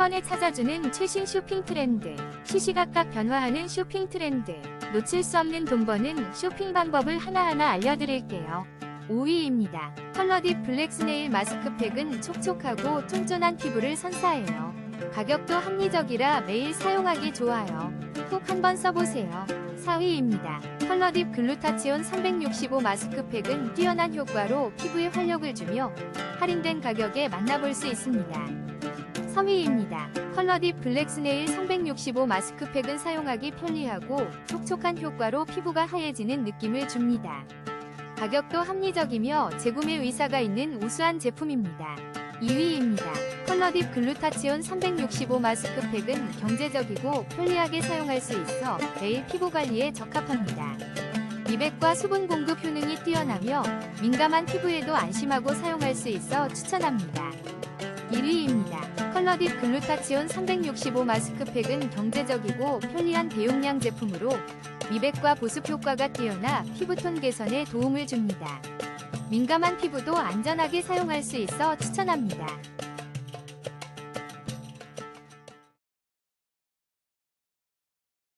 번에 찾아주는 최신 쇼핑 트렌드. 시시각각 변화하는 쇼핑 트렌드. 놓칠 수 없는 돈 버는 쇼핑 방법을 하나하나 알려드릴게요. 5위입니다. 컬러딥 블랙 스네일 마스크팩은 촉촉하고 쫀쫀한 피부를 선사해요. 가격도 합리적이라 매일 사용하기 좋아요. 꼭 한번 써보세요. 4위입니다. 컬러딥 글루타치온 365 마스크팩은 뛰어난 효과로 피부에 활력을 주며 할인된 가격에 만나볼 수 있습니다. 3위입니다. 컬러딥 블랙스네일 365 마스크팩은 사용하기 편리하고 촉촉한 효과로 피부가 하얘지는 느낌을 줍니다. 가격도 합리적이며 재구매 의사가 있는 우수한 제품입니다. 2위입니다. 컬러딥 글루타치온 365 마스크팩은 경제적이고 편리하게 사용할 수 있어 매일 피부 관리에 적합합니다. 미백과 수분 공급 효능이 뛰어나며 민감한 피부에도 안심하고 사용할 수 있어 추천합니다. 1위입니다. 컬러딥 글루타치온 365 마스크팩은 경제적이고 편리한 대용량 제품으로 미백과 보습 효과가 뛰어나 피부톤 개선에 도움을 줍니다. 민감한 피부도 안전하게 사용할 수 있어 추천합니다.